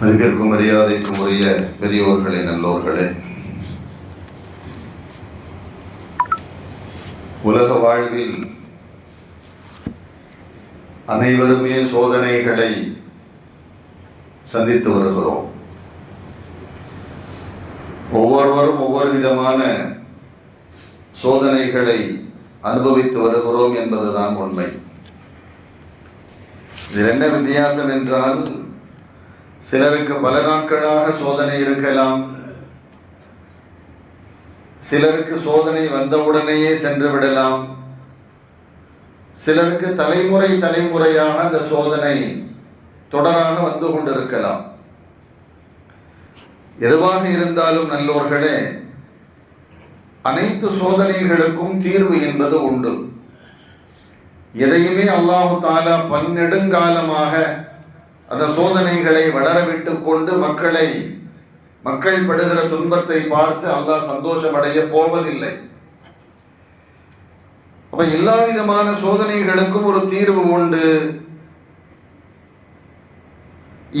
மதிப்பிற்கும் மரியாதைக்கும் உரிய பெரியோர்களே நல்லோர்களே. உலக வாழ்வில் அனைவருமே சோதனைகளை சந்தித்து வருகிறோம். ஒவ்வொருவரும் ஒவ்வொரு விதமான சோதனைகளை அனுபவித்து வருகிறோம் என்பதுதான் உண்மை. இதில் என்ன வித்தியாசம் என்றால் சிலருக்கு பல நாட்களாக சோதனை இருக்கலாம். சிலருக்கு சோதனை வந்தவுடனேயே சென்று விடலாம். சிலருக்கு தலைமுறை தலைமுறையாக அந்த சோதனை தொடராக வந்து கொண்டிருக்கலாம். எதுவாக இருந்தாலும் நல்லோர்களே அனைத்து சோதனைகளுக்கும் தீர்வு என்பது உண்டு. எதையுமே அல்லாஹு தாலா பன்னெடுங்காலமாக அந்த சோதனைகளை வளரவிட்டு கொண்டு மக்களை மக்கள் படுகிற துன்பத்தை பார்த்து அல்லாஹ் சந்தோஷம் அடைய போவதில்லை. அப்ப எல்லா விதமான சோதனைகளுக்கும் ஒரு தீர்வு உண்டு.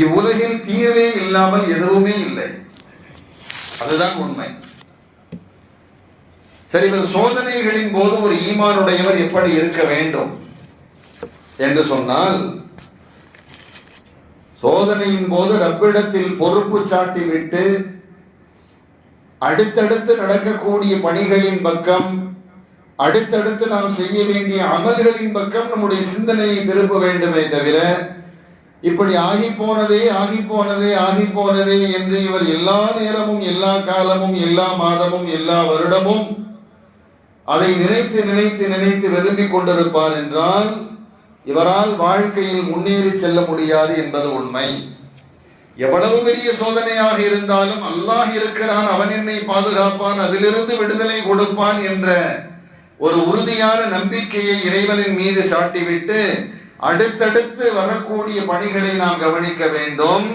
இவ்வுலகில் தீர்வே இல்லாமல் எதுவுமே இல்லை. அதுதான் உண்மை. சரி இவர் சோதனைகளின் போது ஒரு ஈமானுடையவர் எப்படி இருக்க வேண்டும்? என்று சொன்னால் சோதனையின் போது ரப்பிடத்தில் பொறுப்பு சாட்டி விட்டு அடுத்தடுத்து நடக்கக்கூடிய பணிகளின் பக்கம் அடுத்தடுத்து நாம் செய்ய வேண்டிய அமல்களின் பக்கம் நம்முடைய சிந்தனையை திருப்ப வேண்டுமே தவிர இப்படி ஆகி போனதே ஆகி போனதே ஆகி போனதே என்று இவர் எல்லா நேரமும் எல்லா காலமும் எல்லா மாதமும் எல்லா வருடமும் அதை நினைத்து நினைத்து நினைத்து விரும்பிக் கொண்டிருப்பார் என்றால் இவரால் வாழ்க்கையில் முன்னேறி செல்ல முடியாது என்பது உண்மை. எவ்வளவு பெரிய சோதனையாக இருந்தாலும் அல்லாஹ் இருக்கிறான் அவன் என்னை பாதுகாப்பான் அதிலிருந்து விடுதலை கொடுப்பான் என்ற ஒரு உறுதியான நம்பிக்கையை இறைவனின் மீது சாட்டிவிட்டு அடுத்தடுத்து வரக்கூடிய பணிகளை நாம் கவனிக்க வேண்டும்.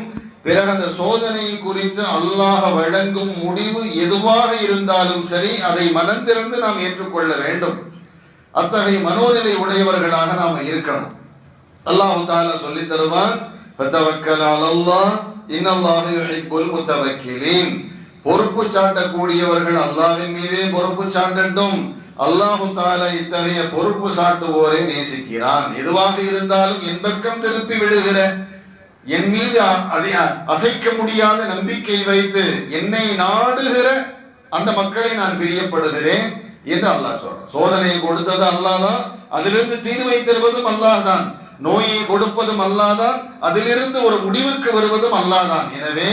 பிறகு அந்த சோதனை குறித்து அல்லாஹ் வழங்கும் முடிவு எதுவாக இருந்தாலும் சரி அதை மனந்திறந்து நாம் ஏற்றுக்கொள்ள வேண்டும். அத்தகைய மனோநிலை உடையவர்களாக நாம் இருக்கணும். அல்லாஹ் தாலா சொல்லி தருவான் பொறுப்பு சாட்டக்கூடியவர்கள் அல்லாவின் மீதே பொறுப்பு சாட்டட்டும். அல்லாஹு தாலா இத்தகைய பொறுப்பு சாட்டுவோரை நேசிக்கிறான். எதுவாக இருந்தாலும் என் பக்கம் திருப்பி விடுகிற என் மீது அதை அசைக்க முடியாத நம்பிக்கை வைத்து என்னை நாடுகிற அந்த மக்களை நான் பிரியப்படுகிறேன். என்று அல்லாஹ் சொல்றான்? சோதனையை கொடுத்தது அல்லாஹ் தான் அதிலிருந்து தீர்வை தருவதும் அல்லாஹ் தான் நோயை கொடுப்பதும் அல்லாஹ் தான் அதிலிருந்து ஒரு முடிவுக்கு வருவதும் அல்லாஹ் தான் எனவே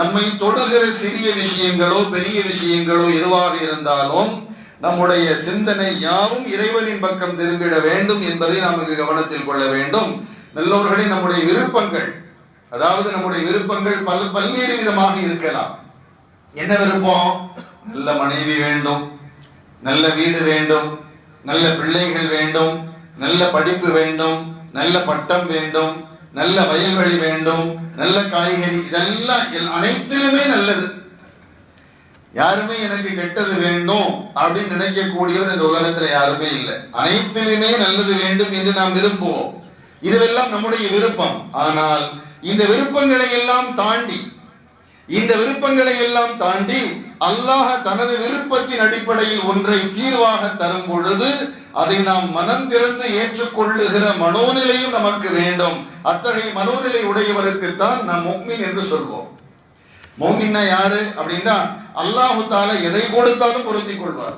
நம்மை தொடுகிற சிறிய விஷயங்களோ பெரிய விஷயங்களோ எதுவாக இருந்தாலும் நம்முடைய சிந்தனை யாவும் இறைவனின் பக்கம் திரும்பிட வேண்டும் என்பதை நமக்கு கவனத்தில் கொள்ள வேண்டும். நல்லோர்களே நம்முடைய விருப்பங்கள் அதாவது நம்முடைய விருப்பங்கள் பல் பல்வேறு விதமாக இருக்கலாம். என்ன விருப்பம்? நல்ல மனைவி வேண்டும். நல்ல வீடு வேண்டும் நல்ல பிள்ளைகள் வேண்டும் நல்ல படிப்பு வேண்டும் நல்ல பட்டம் வேண்டும் நல்ல வயல்வெளி வேண்டும் நல்ல காய்கறி இதெல்லாம் எல்- அனைத்திலுமே நல்லது. யாருமே எனக்கு கெட்டது வேண்டும் அப்படின்னு நினைக்கக்கூடியவர் இந்த உலகத்துல யாருமே இல்லை. அனைத்திலுமே நல்லது வேண்டும் என்று நாம் விரும்புவோம். இதுவெல்லாம் நம்முடைய விருப்பம். ஆனால் இந்த விருப்பங்களை எல்லாம் தாண்டி இந்த விருப்பங்களை எல்லாம் தாண்டி அல்லாஹ் தனது விருப்பத்தின் அடிப்படையில் ஒன்றை தீர்வாக தரும் பொழுது அதை நாம் மனம் திறந்து ஏற்றுக்கொள்ளுகிற மனோநிலையும் நமக்கு வேண்டும். அத்தகைய மனோநிலை உடையவருக்குத்தான் நாம் முக்மின் என்று சொல்வோம். மோமின்னா யாரு அப்படின்னா அல்லாஹு தால எதை கொடுத்தாலும் பொருந்திக் கொள்வார்.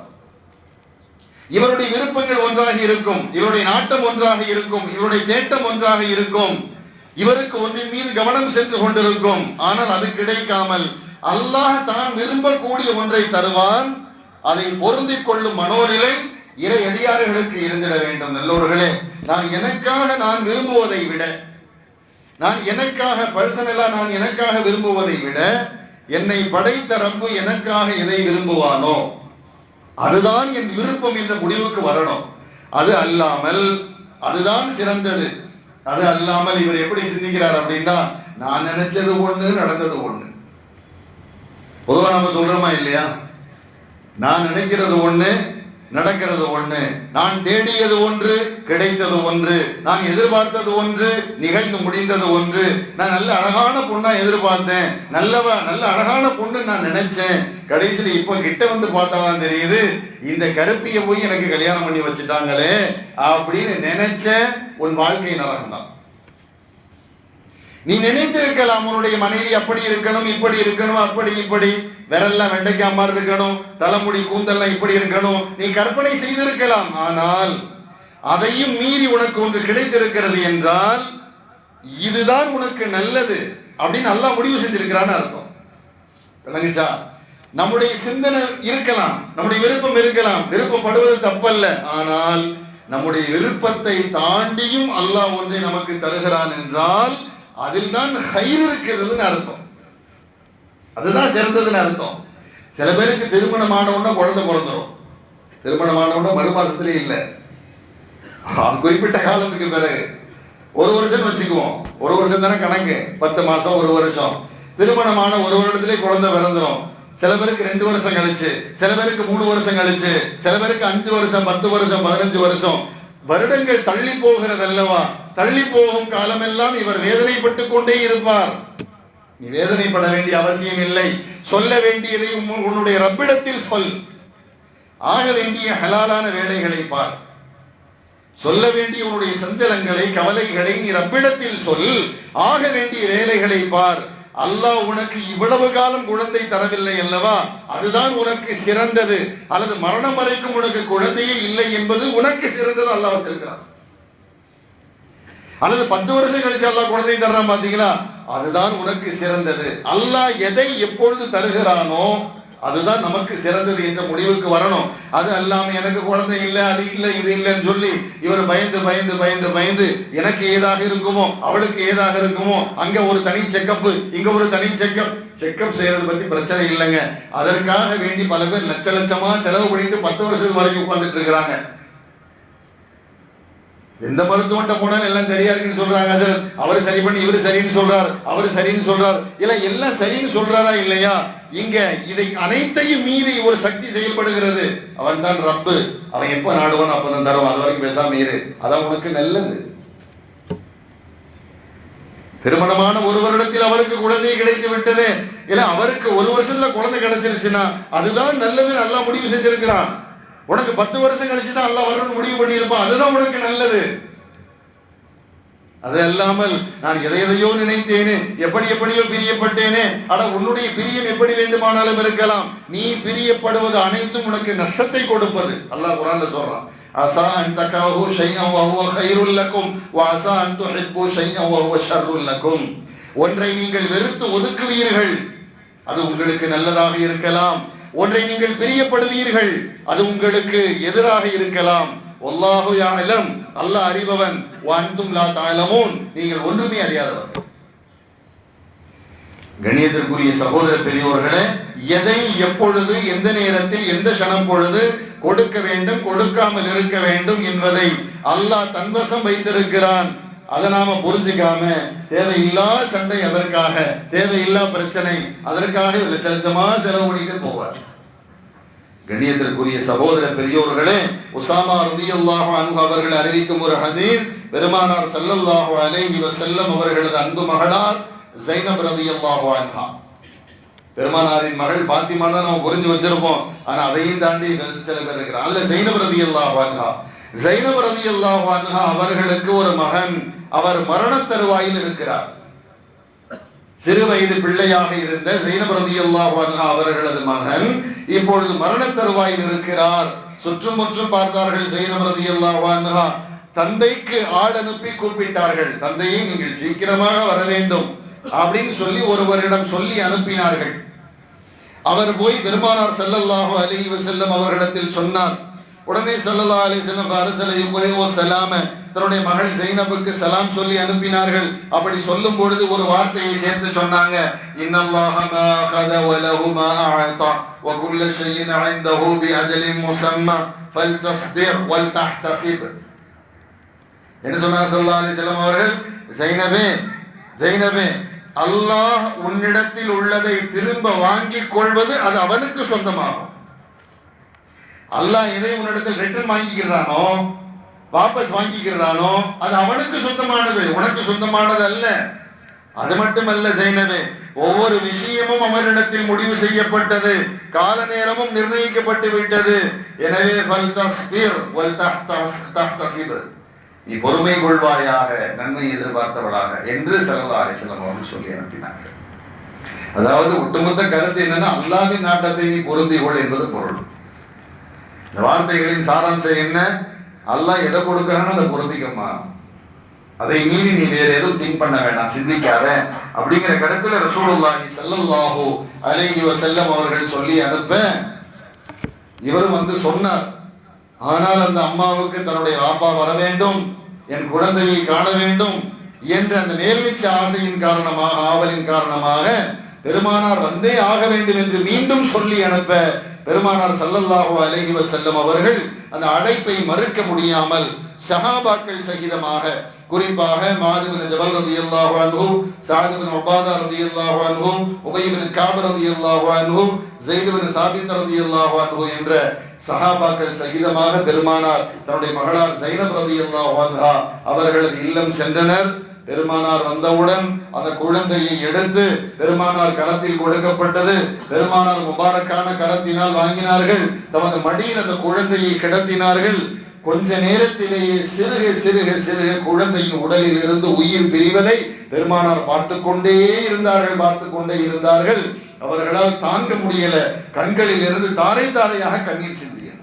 இவருடைய விருப்பங்கள் ஒன்றாக இருக்கும் இவருடைய நாட்டம் ஒன்றாக இருக்கும் இவருடைய தேட்டம் ஒன்றாக இருக்கும். இவருக்கு ஒன்றின் மீது கவனம் சென்று கொண்டிருக்கும். ஆனால் அது கிடைக்காமல் அல்லாஹ் தான் விரும்பக்கூடிய ஒன்றை தருவான். அதை பொருந்திக் கொள்ளும் மனோநிலை இறை அடியாறுகளுக்கு இருந்திட வேண்டும் நல்லோர்களே. நான் எனக்காக நான் விரும்புவதை விட நான் எனக்காக பர்சனலா நான் எனக்காக விரும்புவதை விட என்னை படைத்த ரப்பு எனக்காக எதை விரும்புவானோ அதுதான் என் விருப்பம் என்ற முடிவுக்கு வரணும். அது அல்லாமல் அதுதான் சிறந்தது. அது அல்லாமல் இவர் எப்படி சிந்திக்கிறார் அப்படின்னா நான் நினைச்சது ஒண்ணு நடந்தது ஒண்ணு. பொதுவாக நம்ம சொல்கிறோமா இல்லையா? நான் நினைக்கிறது ஒன்று நடக்கிறது ஒன்று நான் தேடியது ஒன்று கிடைத்தது ஒன்று. நான் எதிர்பார்த்தது ஒன்று நிகழ்ந்து முடிந்தது ஒன்று. நான் நல்ல அழகான பொண்ணா எதிர்பார்த்தேன். நல்லவ நல்ல அழகான பொண்ணு நான் நினைச்சேன். கடைசியில் இப்போ கிட்ட வந்து பார்த்தாதான் தெரியுது இந்த கருப்பியை போய் எனக்கு கல்யாணம் பண்ணி வச்சுட்டாங்களே அப்படின்னு நினைச்ச உன் வாழ்க்கை நரகம் தான் நீ நினைத்திருக்கலாம் உன்னுடைய மனைவி அப்படி இருக்கணும் இப்படி இருக்கணும் அப்படி இப்படி. விரல்லாம் வெண்டைக்காய் மாதிரி இருக்கணும் தலைமுடி கூந்தல்லாம் இப்படி இருக்கணும். நீ கற்பனை செய்திருக்கலாம். ஆனால் அதையும் மீறி உனக்கு ஒன்று கிடைத்திருக்கிறது என்றால் இதுதான் உனக்கு நல்லது அப்படின்னு நல்லா முடிவு செஞ்சிருக்கிறான்னு அர்த்தம். விளங்குச்சா? நம்முடைய சிந்தனை இருக்கலாம் நம்முடைய விருப்பம் இருக்கலாம். விருப்பப்படுவது தப்பல்ல. ஆனால் நம்முடைய விருப்பத்தை தாண்டியும் அல்லாஹ் ஒன்றை நமக்கு தருகிறான் என்றால் அதில் தான் கயிறு இருக்கிறதுன்னு அர்த்தம். அதுதான் சிறந்ததுன்னு அர்த்தம். சில பேருக்கு திருமணம் ஆனவுடனே குழந்தை பிறந்துடும் திருமணம் ஆனவுடனே மறு மாசத்திலே இல்லை. அது குறிப்பிட்ட காலத்துக்கு பிறகு. ஒரு வருஷம் வச்சுக்குவோம். ஒரு வருஷம் தானே கணக்கு. பத்து மாசம் ஒரு வருஷம். திருமணமான ஒரு வருடத்திலே குழந்தை பிறந்துடும் சில பேருக்கு ரெண்டு வருஷம் கழிச்சு சில பேருக்கு மூணு வருஷம் கழிச்சு சில பேருக்கு அஞ்சு வருஷம் பத்து வருஷம் பதினஞ்சு வருஷம். வருடங்கள் தள்ளி போகிறது அல்லவா தள்ளி போகும் காலமெல்லாம் இவர் வேதனைப்பட்டு கொண்டே இருப்பார். நீ வேதனைப்பட வேண்டிய அவசியம் இல்லை. சொல்ல வேண்டியதை உன்னுடைய ரப்பிடத்தில் சொல். ஆக வேண்டிய ஹலாலான வேலைகளை பார். சொல்ல வேண்டிய உன்னுடைய சஞ்சலங்களை கவலைகளை நீ ரப்பிடத்தில் சொல். ஆக வேண்டிய வேலைகளை பார். அல்லாஹ் உனக்கு இவ்வளவு காலம் குழந்தை தரவில்லை அல்லவா? அதுதான் உனக்கு சிறந்தது. அல்லது மரணம் வரைக்கும் உனக்கு குழந்தையே இல்லை என்பது உனக்கு சிறந்தது அல்லாஹ் வச்சிருக்கிறார் அல்லது பத்து வருஷம் கழிச்சு அல்லாஹ் குழந்தை தர்றான் பாத்தீங்களா அதுதான் உனக்கு சிறந்தது. அல்லாஹ் எதை எப்பொழுது தருகிறானோ அதுதான் நமக்கு சிறந்தது என்ற முடிவுக்கு வரணும். அது அல்லாம எனக்கு குழந்தை இல்லை அது இல்லை இது இல்லைன்னு சொல்லி இவர் பயந்து பயந்து பயந்து பயந்து எனக்கு ஏதாக இருக்குமோ அவளுக்கு ஏதாக இருக்குமோ அங்க ஒரு தனி செக்கப் இங்க ஒரு தனி செக்கப் செக்கப் செய்யறது பத்தி பிரச்சனை இல்லைங்க. அதற்காக வேண்டி பல பேர் லட்ச லட்சமா செலவு பண்ணிட்டு பத்து வருஷத்துக்கு வரைக்கும் உட்காந்துட்டு இருக்கிறாங்க. எந்த மருத்துவன்ட்ட போனாலும் எல்லாம் சரியா இருக்குன்னு சொல்றாங்க சார். அவரு சரி பண்ணி இவரு சரின்னு சொல்றார் அவரு சரின்னு சொல்றார். இல்ல எல்லாம் சரின்னு சொல்றாரா இல்லையா? இங்க இதை அனைத்தையும் மீறி ஒரு சக்தி செயல்படுகிறது. அவன் தான் ரப்பு. அவன் எப்ப நாடுவான் அப்பதான் தருவான். அது வரைக்கும் பேசாம இரு. அதான் உனக்கு நல்லது. திருமணமான ஒரு வருடத்தில் அவருக்கு குழந்தை கிடைத்து விட்டது. இல்ல அவருக்கு ஒரு வருஷத்துல குழந்தை கிடைச்சிருச்சுன்னா அதுதான் நல்லது நல்லா முடிவு செஞ்சிருக்கிறான். உனக்கு பத்து வருஷம் கழிச்சு தான் எல்லாம் வரணும்னு முடிவு பண்ணியிருப்பான். அதுதான் உனக்கு நல்லது. அது அல்லாமல் நான் எதை எதையோ நினைத்தேனே எப்படி எப்படியோ பிரியப்பட்டேனே ஆனால் உன்னுடைய பிரியம் எப்படி வேண்டுமானாலும் இருக்கலாம். நீ பிரியப்படுவது அனைத்தும் உனக்கு நஷ்டத்தை கொடுப்பது. அல்லாஹ் குரான்ல சொல்றான் அசா அன் தகாஹு ஷைஅன் வஹுவ கைருல் லக்கும் அன் துஹிப்பு ஷைஅன் வஹுவ ஷர்ருல் ஒன்றை நீங்கள் வெறுத்து ஒதுக்குவீர்கள் அது உங்களுக்கு நல்லதாக இருக்கலாம். ஒன்றை நீங்கள் பிரியப்படுவீர்கள் அது உங்களுக்கு எதிராக இருக்கலாம். வல்லாஹு யாலம் அல்லாஹ் அறிபவன். வ லா தஅலமூன். நீங்கள் ஒன்றுமே அறியாதவர். கணியத்திற்குரிய சகோதர பெரியோர்களே எதை எப்பொழுது எந்த நேரத்தில் எந்த கணம் பொழுது கொடுக்க வேண்டும் கொடுக்காமல் இருக்க வேண்டும் என்பதை அல்லாஹ் தன்வசம் வைத்திருக்கிறான். அதை நாம புரிஞ்சுக்காம தேவையில்லா சண்டை அதற்காக தேவையில்லா பிரச்சனை அதற்காக லட்ச லட்சமா செலவு பண்ணிட்டு போவார். கண்ணியத்திற்குரிய சகோதர பெரியோர்களே உசாமா ரதியல்லாஹு அன்பு அவர்கள் அறிவிக்கும் ஒரு ஹதீர் பெருமானார் ஸல்லல்லாஹு அலேஹி வசல்லம் அவர்களது அன்பு மகளார் ஜைனப் ரதியல்லாஹு அன்ஹா. பெருமானாரின் மகள் பாத்திமான தான் நம்ம புரிஞ்சு வச்சிருப்போம். ஆனா அதையும் தாண்டி சில பேர் இருக்கிறான் அல்ல ஜைனப் ரதியல்லாஹு அன்ஹா. ஜைனப் ரதியல்லாஹு அன்ஹா அவர்களுக்கு ஒரு மகன் அவர் மரண தருவாயில் இருக்கிறார். சிறு வயது பிள்ளையாக இருந்த ஜெயினப் அவர்களது மகன் இப்பொழுது மரண தருவாயில் இருக்கிறார். சுற்றும் முற்றும் பார்த்தார்கள் ஜெயினப் தந்தைக்கு ஆள் அனுப்பி கூப்பிட்டார்கள். தந்தையை நீங்கள் சீக்கிரமாக வர வேண்டும் அப்படின்னு சொல்லி ஒருவரிடம் சொல்லி அனுப்பினார்கள். அவர் போய் பெருமானார் ஸல்லல்லாஹு அலி செல்லும் அவர்களிடத்தில் சொன்னார். உடனே ஸல்லல்லாஹு செல்லும் வஸல்லம் அரசலை குறைவோ சலாம தன்னுடைய மகள் ஜெய்னபுக்கு சலாம் சொல்லி அனுப்பினார்கள் அப்படி சொல்லும் பொழுது ஒரு வார்த்தையை சேர்த்து சொன்னாங்க இன்னல்லாஹ மா அகத வலஹு மா அஅதா وكل شيء عنده بأجل مسمى فلتصبر ولتحتسب என்ன சொன்னார் ஸல்லல்லாஹு அலைஹி வஸல்லம் அவர்கள் ஜைனபே ஜைனபே அல்லாஹ் உன்னிடத்தில் உள்ளதை திரும்ப வாங்கிக் கொள்வது அது அவனுக்கு சொந்தமாகும் அல்லாஹ் எதை உன்னிடத்தில் ரிட்டர்ன் வாங்கிக்கிறானோ வாபஸ் வாங்கிக்கிறானோ அது அவனுக்கு சொந்தமானது உனக்கு சொந்தமானது அல்ல. அது மட்டுமல்ல ஜெயினவே ஒவ்வொரு விஷயமும் அவரிடத்தில் முடிவு செய்யப்பட்டது கால நேரமும் நிர்ணயிக்கப்பட்டு விட்டது. எனவே நீ பொறுமை கொள்வாயாக நன்மை எதிர்பார்த்தவளாக என்று சல்லா அலிஸ்லாம் அவர்கள் சொல்லி அனுப்பினார்கள். அதாவது ஒட்டுமொத்த கருத்து என்னன்னா அல்லாவின் நாட்டத்தை நீ பொருந்திகொள் கொள் என்பது பொருள். இந்த வார்த்தைகளின் சாராம்சம் என்ன? அல்லாஹ் எதை கொடுக்குறான்னு அதை பொருந்திக்கம்மா. அதை மீறி நீ வேற எதுவும் திங்க் பண்ண வேண்டாம் சிந்திக்காத. அப்படிங்கிற கருத்துல ரசூலுல்லாஹி சல்லல்லாஹு அலைஹி வஸல்லம் அவர்கள் சொல்லி அனுப்ப இவரும் வந்து சொன்னார் ஆனால் அந்த அம்மாவுக்கு தன்னுடைய பாப்பா வர வேண்டும் என் குழந்தையை காண வேண்டும் என்ற அந்த நேர்மிச்ச ஆசையின் காரணமாக ஆவலின் காரணமாக பெருமானார் வந்தே ஆக வேண்டும் என்று மீண்டும் சொல்லி அனுப்ப பெருமானார் ஸல்லல்லாஹு அலைஹி செல்லும் அவர்கள் அந்த அழைப்பை மறுக்க முடியாமல் சஹாபாக்கள் சகிதமாக குறிப்பாக மாதிபின் ஜபல் ரதியல்லாஹு அன்ஹு சாத் பின் ரதி ரதியல்லாஹு அன்ஹு உபய் பின் காப் ரதியல்லாஹு அன்ஹு ஸைத் பின் சாபித் ரதியல்லாஹு அன்ஹு என்ற சஹாபாக்கள் சகிதமாக பெருமானார் தன்னுடைய மகளார் ஜைனப் ரதியல்லாஹு அன்ஹா அவர்களது இல்லம் சென்றனர். பெருமானார் வந்தவுடன் அந்த குழந்தையை எடுத்து பெருமானார் கரத்தில் கொடுக்கப்பட்டது. பெருமானார் முபாரக்கான கரத்தினால் வாங்கினார்கள். தமது மடியில் அந்த குழந்தையை கிடத்தினார்கள். கொஞ்ச நேரத்திலேயே சிறுக சிறுக சிறுக குழந்தையின் உடலில் இருந்து உயிர் பிரிவதை பெருமானார் பார்த்து கொண்டே இருந்தார்கள் பார்த்து கொண்டே இருந்தார்கள். அவர்களால் தாங்க முடியல. கண்களில் இருந்து தாரை தாரையாக கண்ணீர் சிந்தியது.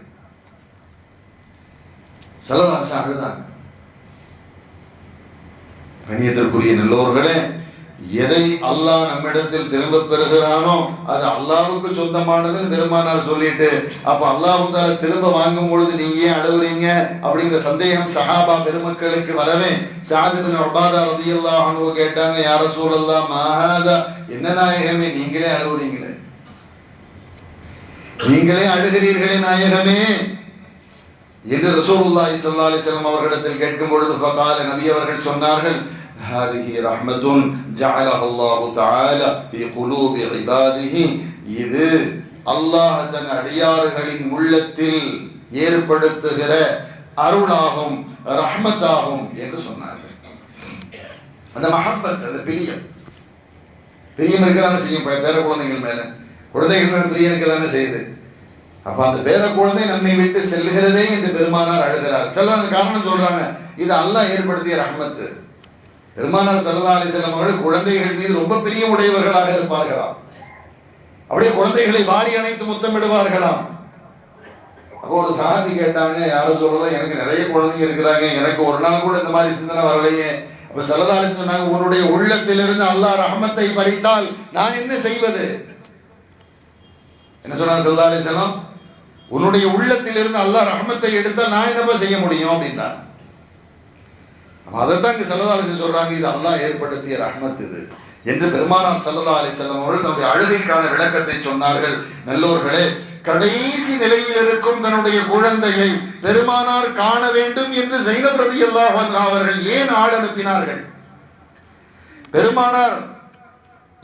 செலவாசம் அழுதாங்க. கண்ணியத்திற்குரிய நல்லோர்களே எதை அல்லாஹ் நம்மிடத்தில் திரும்ப பெறுகிறானோ அது அல்லாவுக்கு சொந்தமானதுன்னு பெருமானார் சொல்லிட்டு அப்ப அல்லாஹ் தால திரும்ப வாங்கும் பொழுது நீங்க ஏன் அழுவுறீங்க? அப்படிங்கிற சந்தேகம் சஹாபா பெருமக்களுக்கு வரவே சாதிபின் ஒபாதா உபாதா ரதியல்லாஹு கேட்டாங்க யார சூழல்லா மகாதா என்ன நாயகமே நீங்களே அழுவுறீங்களே. நீங்களே அழுகிறீர்களே நாயகமே. என்று ரசூலுல்லாஹி ஸல்லல்லாஹு அலைஹி வஸல்லம் அவர்களிடத்தில் கேட்கும் பொழுது ஃபகால நபி அவர்கள் சொன்னார்கள் هذه رحمة جعلها الله تعالى في قلوب عباده இது அல்லாஹ் தன் அடியாறுகளின் உள்ளத்தில் ஏற்படுத்துகிற அருளாகும் ரஹ்மத்தாகும் என்று சொன்னார்கள் அந்த மஹப்பத் அந்த பிரியம் பிரியம் இருக்கதானே செய்யும் பே- பேர குழந்தைகள் மேல குழந்தைகள் மேல பிரியம் இருக்கதானே செய்யுது அப்ப அந்த பேர குழந்தை நம்மை விட்டு செல்கிறதே என்று பெருமானார் அழுகிறார். சில காரணம் சொல்றாங்க. இது அல்லாஹ் ஏற்படுத்திய ரஹ்மத்து. பெருமானார் சல்லா அலிசல்லம் அவர்கள் குழந்தைகள் மீது ரொம்ப பிரிய உடையவர்களாக இருப்பார்களாம். அப்படியே குழந்தைகளை வாரி அணைத்து முத்தமிடுவார்களாம். அப்போ ஒரு சாமி கேட்டாங்க யாரும் சொல்லலாம் எனக்கு நிறைய குழந்தைங்க இருக்கிறாங்க. எனக்கு ஒரு நாள் கூட இந்த மாதிரி சிந்தனை வரலையே. அப்ப சலதாலி சொன்னாங்க உன்னுடைய உள்ளத்திலிருந்து அல்லாஹ் ரஹமத்தை பறித்தால் நான் என்ன செய்வது? என்ன சொன்னாங்க சலதாலி செல்லம் உன்னுடைய உள்ளத்திலிருந்து அல்லாஹ் ரஹமத்தை எடுத்தால் நான் என்னப்பா செய்ய முடியும் அப்படின்றார் அதைத்தான் இங்க சல்லதா அலிசன் சொல்றாங்க இது அல்லாஹ் ஏற்படுத்திய ரஹமத் இது. என்று பெருமானார் சல்லா அலிசல்லம் அவர்கள் தன்னுடைய அழுகைக்கான விளக்கத்தை சொன்னார்கள். நல்லோர்களே கடைசி நிலையில் இருக்கும் தன்னுடைய குழந்தையை பெருமானார் காண வேண்டும் என்று ஜைனப் ரலியல்லாஹு அவர்கள் ஏன் ஆள் அனுப்பினார்கள்? பெருமானார்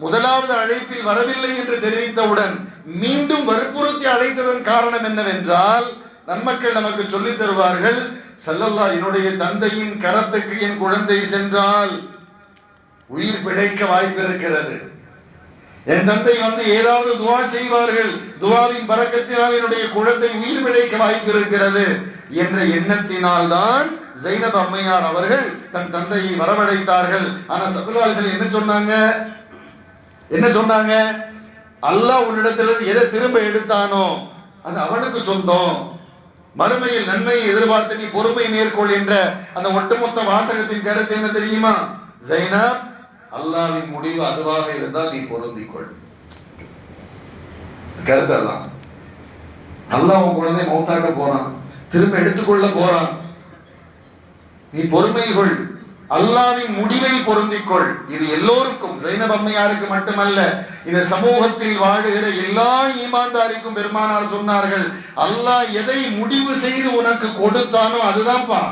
முதலாவது அழைப்பில் வரவில்லை என்று தெரிவித்தவுடன் மீண்டும் வற்புறுத்தி அழைத்ததன் காரணம் என்னவென்றால் நன்மக்கள் நமக்கு சொல்லித் தருவார்கள் சல்லல்லா என்னுடைய தந்தையின் கரத்துக்கு என் குழந்தை சென்றால் உயிர் பிழைக்க வாய்ப்பு இருக்கிறது. என் தந்தை வந்து ஏதாவது துவா செய்வார்கள் துவாவின் பறக்கத்தினால் என்னுடைய குழந்தை உயிர் பிழைக்க வாய்ப்பு இருக்கிறது என்ற எண்ணத்தினால் தான் ஜெயினப் அம்மையார் அவர்கள் தன் தந்தையை வரவழைத்தார்கள். ஆனால் சபுலாலிசல் என்ன சொன்னாங்க? என்ன சொன்னாங்க? அல்லாஹ் உன்னிடத்திலிருந்து எதை திரும்ப எடுத்தானோ அது அவனுக்கு சொந்தம். மறுமையில் நன்மையை எதிர்பார்த்து நீ பொறுமை மேற்கொள் என்ற அந்த ஒட்டுமொத்த வாசகத்தின் கருத்து என்ன தெரியுமா? ஜைனா அல்லாவின் முடிவு அதுவாக இருந்தால் நீ பொருந்திக்கொள் கருத்து அதான் அல்லாஹ் உன் குழந்தை மௌத்தாக்க போறான். திரும்ப எடுத்துக்கொள்ள போறான். நீ பொறுமை கொள். அல்லாவின் முடிவை பொருந்திக்கொள். இது எல்லோருக்கும் ஜைனப் அம்மையாருக்கு மட்டுமல்ல இந்த சமூகத்தில் வாழுகிற எல்லா ஈமான்தாரிக்கும் பெருமானார் சொன்னார்கள் அல்லாஹ் எதை முடிவு செய்து உனக்கு கொடுத்தானோ அதுதான்ப்பா.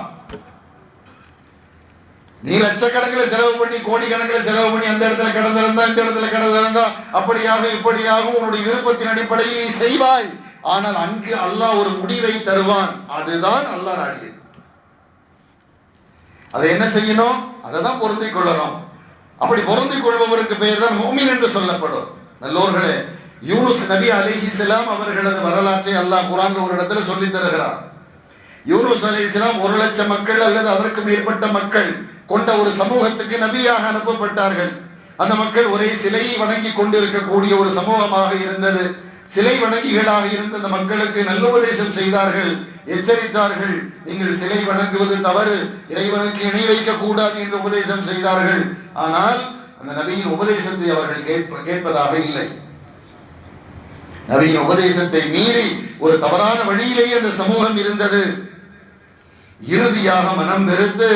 நீ லட்சக்கணக்கில் செலவு பண்ணி கோடிக்கணக்கில் செலவு பண்ணி அந்த இடத்துல கடந்திருந்தா இந்த இடத்துல கடந்திருந்தா அப்படியாக இப்படியாக உன்னுடைய விருப்பத்தின் அடிப்படையில் நீ செய்வாய். ஆனால் அங்கு அல்லாஹ் ஒரு முடிவை தருவான். அதுதான் அல்லாஹ் நாடியது. அதை என்ன செய்யணும்? அதை தான் பொருந்திக் கொள்ளணும். அப்படி பொருந்திக் கொள்பவருக்கு பெயர் தான் மூமின் என்று சொல்லப்படும். நல்லோர்களே யூனுஸ் நபி அலிஹிஸ்லாம் அவர்களது வரலாற்றை அல்லாஹ் குரான் ஒரு இடத்துல சொல்லித் தருகிறார் யூனுஸ் அலிஹிஸ்லாம் ஒரு லட்சம் மக்கள் அல்லது அதற்கு மேற்பட்ட மக்கள் கொண்ட ஒரு சமூகத்துக்கு நபியாக அனுப்பப்பட்டார்கள். அந்த மக்கள் ஒரே சிலையை வணங்கி கொண்டிருக்கக்கூடிய ஒரு சமூகமாக இருந்தது. சிலை வணங்கிகளாக இருந்த அந்த மக்களுக்கு நல்ல உபதேசம் செய்தார்கள். எச்சரித்தார்கள். நீங்கள் சிலை வணங்குவது தவறு. இறைவனுக்கு இணை வைக்க கூடாது என்று உபதேசம் செய்தார்கள். ஆனால் அந்த நபியின் உபதேசத்தை அவர்கள் கேட்ப கேட்பதாக இல்லை. நபியின் உபதேசத்தை மீறி ஒரு தவறான வழியிலேயே அந்த சமூகம் இருந்தது. இறுதியாக மனம் வெறுத்து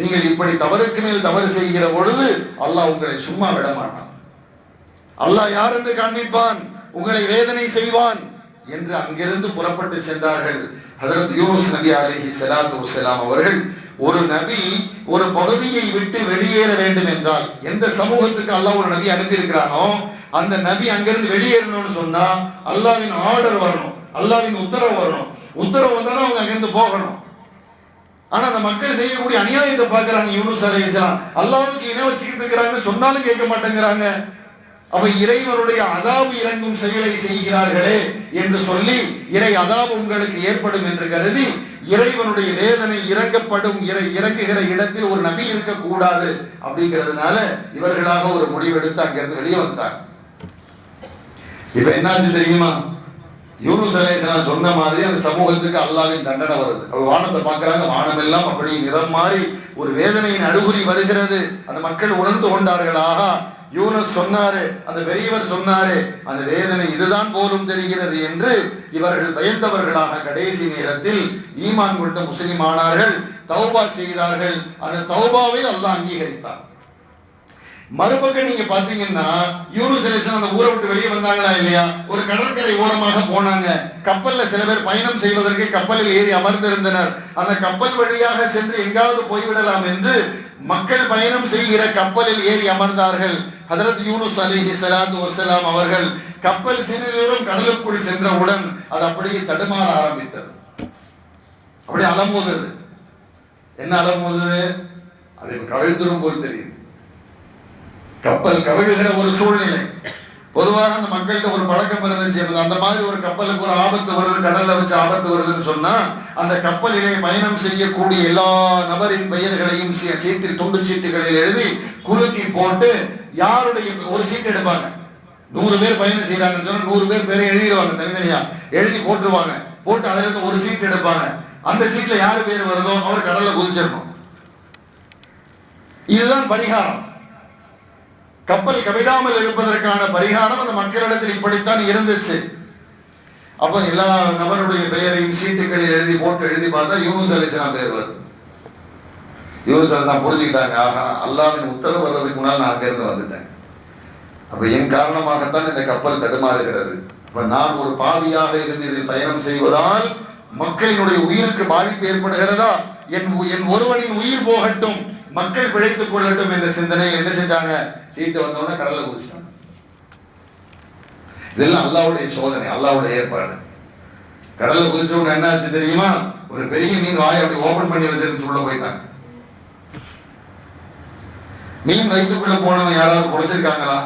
நீங்கள் இப்படி தவறுக்கு மேல் தவறு செய்கிற பொழுது அல்லாஹ் உங்களை சும்மா விட மாட்டான். அல்லாஹ் யார் என்று காண்பிப்பான்? உங்களை வேதனை செய்வான் என்று அங்கிருந்து புறப்பட்டு சென்றார்கள். அதற்கு யூஸ் நபி அலிஹி ஸலாத்து வஸலாம் அவர்கள் ஒரு நபி ஒரு பகுதியை விட்டு வெளியேற வேண்டும் என்றால் எந்த சமூகத்துக்கு அல்லாஹ் ஒரு நபி அனுப்பியிருக்கிறானோ அந்த நபி அங்கிருந்து வெளியேறணும்னு சொன்னா அல்லாஹ்வின் ஆர்டர் வரணும் அல்லாவின் உத்தரவு வரணும். உத்தரவு வந்தாலும் அவங்க அங்கிருந்து போகணும். ஆனா அந்த மக்கள் செய்யக்கூடிய அநியாயத்தை பார்க்கறாங்க யூனுஸ் அலைஹிஸ்ஸலாம் அல்லாவுக்கு இணை வச்சுக்கிட்டு இருக்கிறாங்க சொன்னாலும் கேட்க மாட்டேங்கிறாங்க. அப்ப இறைவனுடைய அதாபு இறங்கும் செயலை செய்கிறார்களே என்று சொல்லி இறை அதாபு உங்களுக்கு ஏற்படும் என்று கருதி இறைவனுடைய வேதனை இறங்கப்படும் இறை இறங்குகிற இடத்தில் ஒரு நபி இருக்கக்கூடாது அப்படிங்கிறதுனால இவர்களாக ஒரு முடிவெடுத்து அங்கிருந்து வெளியே வந்தாங்க இப்ப என்னாச்சு தெரியுமா? யூனு சலேசனா சொன்ன மாதிரி அந்த சமூகத்துக்கு அல்லாவின் தண்டனை வருது. வானத்தை பார்க்கறாங்க வானம் எல்லாம் அப்படி நிறம் மாறி ஒரு வேதனையின் அறிகுறி வருகிறது. அந்த மக்கள் உணர்ந்து கொண்டார்கள் ஆகா யூனஸ் சொன்னாரு அந்த பெரியவர் சொன்னாரு அந்த வேதனை இதுதான் போலும் தெரிகிறது என்று இவர்கள் பயந்தவர்களாக கடைசி நேரத்தில் ஈமான் கொண்ட முஸ்லிம் ஆனார்கள் தௌபா செய்தார்கள். அந்த தௌபாவை அல்லாஹ் அங்கீகரித்தார் மறுபக்கம் நீங்க பாத்தீங்கன்னா யூனுஸ் அந்த ஊரை விட்டு வெளியே வந்தாங்களா இல்லையா? ஒரு கடற்கரை ஓரமாக போனாங்க. கப்பல்ல சில பேர் பயணம் செய்வதற்கு கப்பலில் ஏறி அமர்ந்திருந்தனர். அந்த கப்பல் வழியாக சென்று எங்காவது போய்விடலாம் என்று மக்கள் பயணம் செய்கிற கப்பலில் ஏறி அமர்ந்தார்கள். ஹதரத் யூனுஸ் அலிஹி சலாத் வசலாம் அவர்கள் கப்பல் சிறிது தூரம் கடலுக்குள் சென்றவுடன் அது அப்படியே தடுமாற ஆரம்பித்தது. அப்படியே அலமோதுது என்ன அலமோதுது அது கவிழ்ந்துரும் போல் தெரியுது. கப்பல் கவிழ்கிற ஒரு சூழ்நிலை. பொதுவாக அந்த மக்கள்கிட்ட ஒரு பழக்கம் இருந்துச்சு. அந்த- மாதிரி ஒரு கப்பலுக்கு ஒரு ஆபத்து வருது கடல்ல வச்சு ஆபத்து வருதுன்னு சொன்னா அந்த கப்பலிலே பயணம் செய்யக்கூடிய எல்லா நபரின் பெயர்களையும் சீ- சீட்டில் துண்டு சீட்டுகளில் எழுதி குலுக்கி போட்டு யாருடைய ஒரு சீட்டு எடுப்பாங்க. நூறு பேர் பயணம் செய்யறாங்கன்னு சொன்னா நூறு பேர் பேரை எழுதிடுவாங்க தனித்தனியா. எழுதி போட்டுருவாங்க. போட்டு அதுல இருந்து ஒரு சீட் எடுப்பாங்க. அந்த சீட்ல யாரு பேர் வருதோ அவர் கடல்ல குதிச்சிடணும். இதுதான் பரிகாரம். கப்பல் கவிதாமல் இருப்பதற்கான பரிகாரம் அந்த மக்களிடத்தில் இப்படித்தான் இருந்துச்சு. அப்ப எல்லா நபருடைய பெயரையும் சீட்டுகளில் எழுதி போட்டு எழுதி பார்த்தா யூனுஸ் அலிஸ்லாம் பேர் வருது. யூனுஸ் அலிஸ்லாம் புரிஞ்சுக்கிட்டாங்க ஆகா அல்லாவின் உத்தரவு வர்றதுக்கு முன்னால் நான் அங்கிருந்து வந்துட்டேன். அப்ப என் காரணமாகத்தான் இந்த கப்பல் தடுமாறுகிறது. அப்ப நான் ஒரு பாவியாக இருந்து இதில் பயணம் செய்வதால் மக்களினுடைய உயிருக்கு பாதிப்பு ஏற்படுகிறதா? என் என் ஒருவனின் உயிர் போகட்டும். மக்கள் பிழைத்துக் கொள்ளட்டும் என்ற சிந்தனையில் என்ன செஞ்சாங்க? சீட்டு வந்தோடனே கடலை குதிச்சிட்டாங்க. இதெல்லாம் அல்லாவுடைய சோதனை அல்லாவுடைய ஏற்பாடு. கடலில் குதிச்சவங்க என்ன ஆச்சு தெரியுமா? ஒரு பெரிய மீன் வாயை அப்படி ஓபன் பண்ணி வச்சிருந்து உள்ள போயிட்டாங்க. மீன் வயிற்றுக்குள்ள போனவன் யாராவது குறைச்சிருக்காங்களா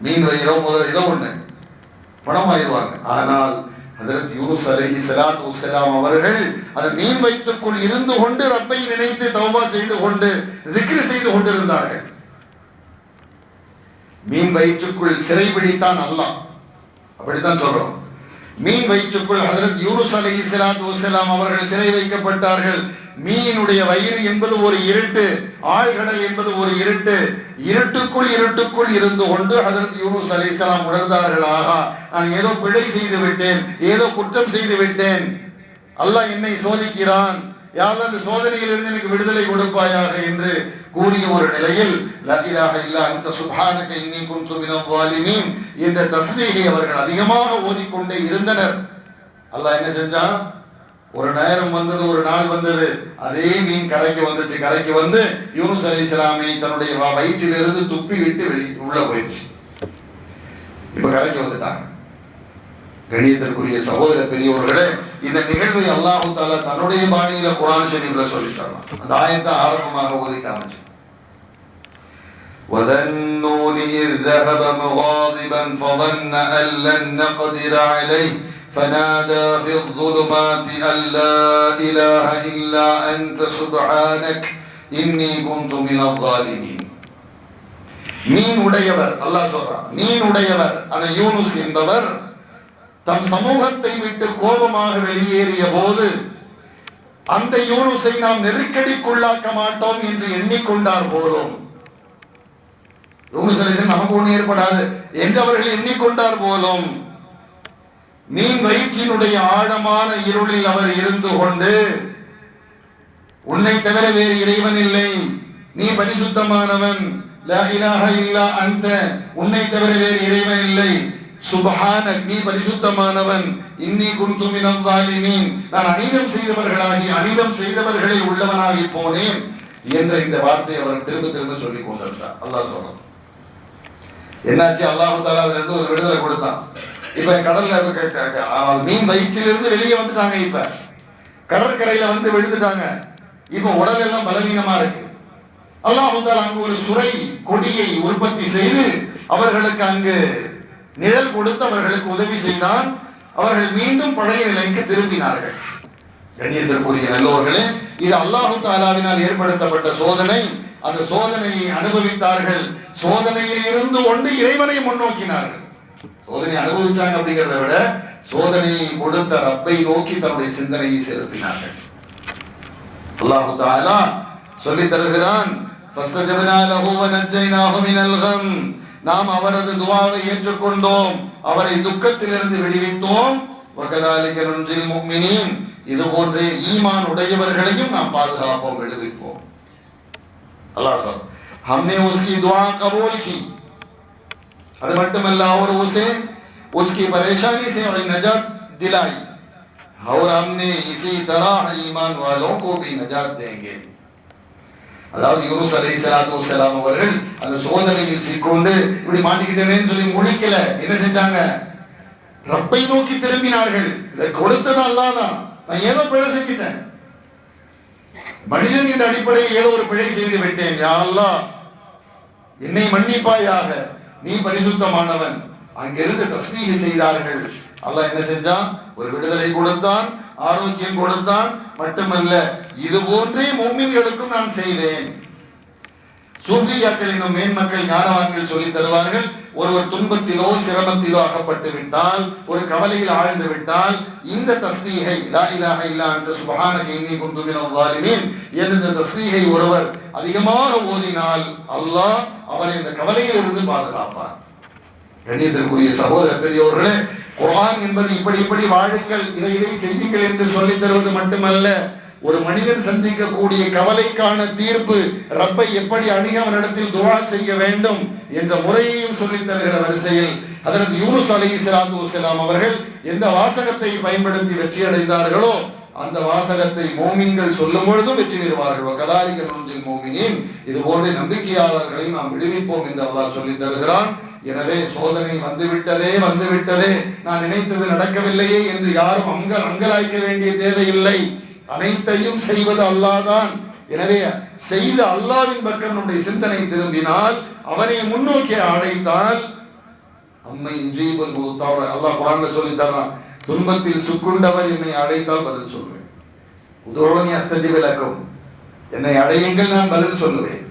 மீன் வயிறோ முதல்ல இதோ ஒண்ணு. ஆயிடுவாங்க ஆனால் அதற்கு யூனுஸ் அலைஹி சலாத்து வஸ்ஸலாம் அவர்கள் அந்த மீன் வைத்துக்குள் இருந்து கொண்டு ரப்பை நினைத்து தௌபா செய்து கொண்டு திக்ரு செய்து கொண்டிருந்தார்கள். மீன் வயிற்றுக்குள் சிறைபிடித்தான் அல்லாஹ். அப்படித்தான் சொல்றோம். மீன் வயிற்றுக்குள் ஹதரத் யூனுஸ் அலி ஸலாத்து உசலாம் அவர்கள் சிறை வைக்கப்பட்டார்கள். மீனுடைய வயிறு என்பது ஒரு இருட்டு ஆழ்கடல் என்பது ஒரு இருட்டு இருட்டுக்குள் இருட்டுக்குள் இருந்து கொண்டு ஹதரத் யூனுஸ் அலைஹிஸ்ஸலாம் உணர்ந்தார்கள். ஆகா நான் ஏதோ பிழை செய்து விட்டேன் ஏதோ குற்றம் செய்து விட்டேன். அல்லாஹ் என்னை சோதிக்கிறான். யாரும் அந்த சோதனையிலிருந்து எனக்கு விடுதலை கொடுப்பாயாக என்று கூறிய ஒரு நிலையில் லதிலாக இல்லா அந்த சுபானக இன்னி குந்து வாலிமீன் என்ற தஸ்மீகை அவர்கள் அதிகமாக ஓதிக்கொண்டே இருந்தனர். அல்லாஹ் என்ன செஞ்சான்? ஒரு நேரம் வந்தது ஒரு நாள் வந்தது. அதே மீன் கரைக்கு வந்துச்சு. கரைக்கு வந்து யூனுஸ் அலைஹிஸ்ஸலாமை தன்னுடைய வயிற்றிலிருந்து துப்பி விட்டு வெளி உள்ள போயிடுச்சு. இப்ப கரைக்கு வந்துட்டாங்க. கணியத்திற்குரிய சகோதர பெரியவர்களே இந்த நிகழ்வை அல்லாஹு தாலா தன்னுடைய பாணியில குரான் ஷரீஃப்ல சொல்லிட்டாங்க அந்த ஆயத்தை ஆரம்பமாக ஓதி காமிச்சு وذنون إذ ذهب مغاضبا فظن أن لن نقدر عليه فنادى في الظلمات أن لا إله إلا أنت سبحانك إني كنت من الظالمين மீன் உடையவர் அல்லாஹ் சொல்றான் மீன் உடையவர் அந்த யூனுஸ் என்பவர் தம் சமூகத்தை விட்டு கோபமாக வெளியேறிய போது அந்த யூனுஸை நாம் நெருக்கடிக்குள்ளாக்க மாட்டோம் என்று எண்ணிக்கொண்டார் போலும். யூனுஸ் நமக்கு ஒண்ணு ஏற்படாது. என்று அவர்கள் எண்ணிக்கொண்டார் போலும் மீன் வயிற்றினுடைய ஆழமான இருளில் அவர் இருந்து கொண்டு உன்னை தவிர வேறு இறைவன் இல்லை. நீ பரிசுத்தமானவன். லா இலாஹ உன்னை தவிர வேறு இறைவன் இல்லை. சுபஹானக் நீ பரிசுத்தமானவன். இன்னி குந்து மினல் நான் அநீதம் செய்தவர்களாகி அநீதம் செய்தவர்களில் உள்ளவனாகி போனேன் என்ற இந்த வார்த்தையை அவர் திரும்ப திரும்ப சொல்லிக் கொண்டிருந்தார். அல்லாஹ் சொல்றான். என்னாச்சு? அல்லாஹு தாலா அதுல இருந்து ஒரு விடுதலை கொடுத்தான். இப்ப கடல்ல மீன் வயிற்றிலிருந்து வெளியே வந்துட்டாங்க இப்ப. கடற்கரையில வந்து விழுந்துட்டாங்க. இப்ப உடல் எல்லாம் பலவீனமா இருக்கு. அல்லாஹு தாலா அங்கு ஒரு சுரை கொடியை உற்பத்தி செய்து அவர்களுக்கு அங்கு நிழல் கொடுத்து அவர்களுக்கு உதவி செய்தான் அவர்கள் மீண்டும் பழைய நிலைக்கு திரும்பினார்கள் கண்ணியத்திற்குரிய நல்லோர்களே இது அல்லாஹு தாலாவினால் ஏற்படுத்தப்பட்ட சோதனை அந்த சோதனையை அனுபவித்தார்கள் சோதனையில் இருந்து கொண்டு இறைவனை முன்னோக்கினார்கள் சோதனை அனுபவிச்சாங்க அப்படிங்கிறத விட சோதனையை கொடுத்த ரப்பை நோக்கி தன்னுடைய சிந்தனையை செலுத்தினார்கள் அல்லாஹு தாலா சொல்லி தருகிறான் فَاسْتَجَبْنَا لَهُ وَنَجَّيْنَاهُ مِنَ الْغَمِّ நாம் அவரது துவாவை ஏற்றுக்கொண்டோம் அவரை துக்கத்திலிருந்து விடுவித்தோம் இது போன்ற ஈமான் உடையவர்களையும் நாம் பாதுகாப்போம் விடுவிப்போம் அல்லாஹ் சார் हमने उसकी दुआ कबूल की அது மட்டுமல்ல और उसे उसकी परेशानी से और नजात दिलाई और हमने इसी तरह ईमान वालों को भी नजात देंगे அதாவது யூனுஸ் அலை சலாத்து வஸலாம் அவர்கள் அந்த சோதனையில் சிக்கொண்டு இப்படி மாட்டிக்கிட்டேன்னு சொல்லி முழிக்கல. என்ன செஞ்சாங்க? ரப்பை நோக்கி திரும்பினார்கள். இதை கொடுத்தது அல்லாதான். நான் ஏதோ பிழை செஞ்சிட்டேன். மனிதன் என்ற அடிப்படையில் ஏதோ ஒரு பிழை செய்து விட்டேன். யா அல்லாஹ் என்னை மன்னிப்பாயாக. நீ பரிசுத்தமானவன். அங்கிருந்து தஸ்மீக செய்தார்கள். அல்லாஹ் என்ன செஞ்சான்? ஒரு விடுதலை கொடுத்தான். ஆரோக்கியம் கொடுத்தான் மட்டுமல்ல இது போன்றே மூமின்களுக்கும் நான் செய்தேன் சூஃபியாக்கள் என்னும் மேன்மக்கள் ஞானவான்கள் சொல்லி தருவார்கள் ஒருவர் துன்பத்திலோ சிரமத்திலோ அகப்பட்டு விட்டால் ஒரு கவலையில் ஆழ்ந்து விட்டால் இந்த தஸ்ரீகை லா இலாஹ இல்லா அன்த சுப்ஹானக இன்னி குன்து என்ற ஒருவர் அதிகமாக ஓதினால் அல்லாஹ் அவரை இந்த கவலையிலிருந்து பாதுகாப்பார். கண்ணியத்திற்குரிய சகோதர பெரியோர்களே குரான் என்பது இப்படி இப்படி வாழுங்கள் இதை இதை செய்யுங்கள் என்று சொல்லித் தருவது மட்டுமல்ல ஒரு மனிதன் சந்திக்கக்கூடிய கவலைக்கான தீர்ப்பு ரப்பை எப்படி அணுகி அவனிடத்தில் துவா செய்ய வேண்டும் என்ற முறையையும் சொல்லித் தருகிற வரிசையில் அதற்கு யூனுஸ் அலி இஸ்லாத்து வஸலாம் அவர்கள் எந்த வாசகத்தை பயன்படுத்தி வெற்றி அடைந்தார்களோ அந்த வாசகத்தை மோமின்கள் சொல்லும் பொழுதும் வெற்றி பெறுவார்கள். கதாரிகள் நுஞ்சில் மோமினின் இது போன்ற நம்பிக்கையாளர்களை நாம் விடுவிப்போம் என்று அல்லாஹ் சொல்லித் தருகிறான். எனவே சோதனை வந்துவிட்டதே வந்துவிட்டதே. நான் நினைத்தது நடக்கவில்லையே என்று யாரும் அங்கல் அங்கலாய்க்க வேண்டிய தேவையில்லை. அனைத்தையும் செய்வது அல்லாதான் எனவே செய்த அல்லாவின் பக்கம் நம்முடைய சிந்தனை திரும்பினால் அவனை முன்னோக்கி அழைத்தால் அம்மை ஜீவல் தவற அல்லாஹ் குரான்ல சொல்லி தர்றான் துன்பத்தில் சுக்குண்டவர் என்னை அழைத்தால் பதில் சொல்வேன். உதோனி அஸ்ததி விளக்கம். என்னை அடையுங்கள் நான் பதில் சொல்லுவேன்.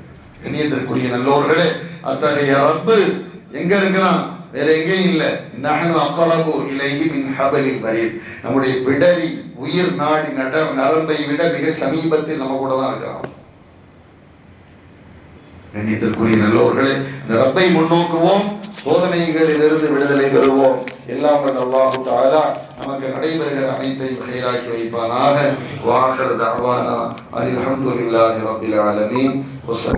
இணையத்திற்குரிய நல்லோர்களே அத்தகைய ரப்பு எங்க இருக்கிறான்? வேற எங்கேயும் இல்லை. நகனு அக்ரபு இலையும் மின் ஹபலில் வரீர் நம்முடைய பிடரி உயிர் நாடி நட நரம்பை விட மிக சமீபத்தில் நம்ம கூட தான் இருக்கிறான். கண்ணியத்திற்குரிய நல்லவர்களே இந்த ரப்பை முன்னோக்குவோம் சோதனைகளில் இருந்து விடுதலை பெறுவோம். எல்லாம் அல்லாஹு நமக்கு நடைபெறுகிற அனைத்தையும் செயலாக்கி வைப்பானாக. வாஹர் தஅவானா அல்ஹம்துலில்லாஹி ரப்பில் ஆலமீன்.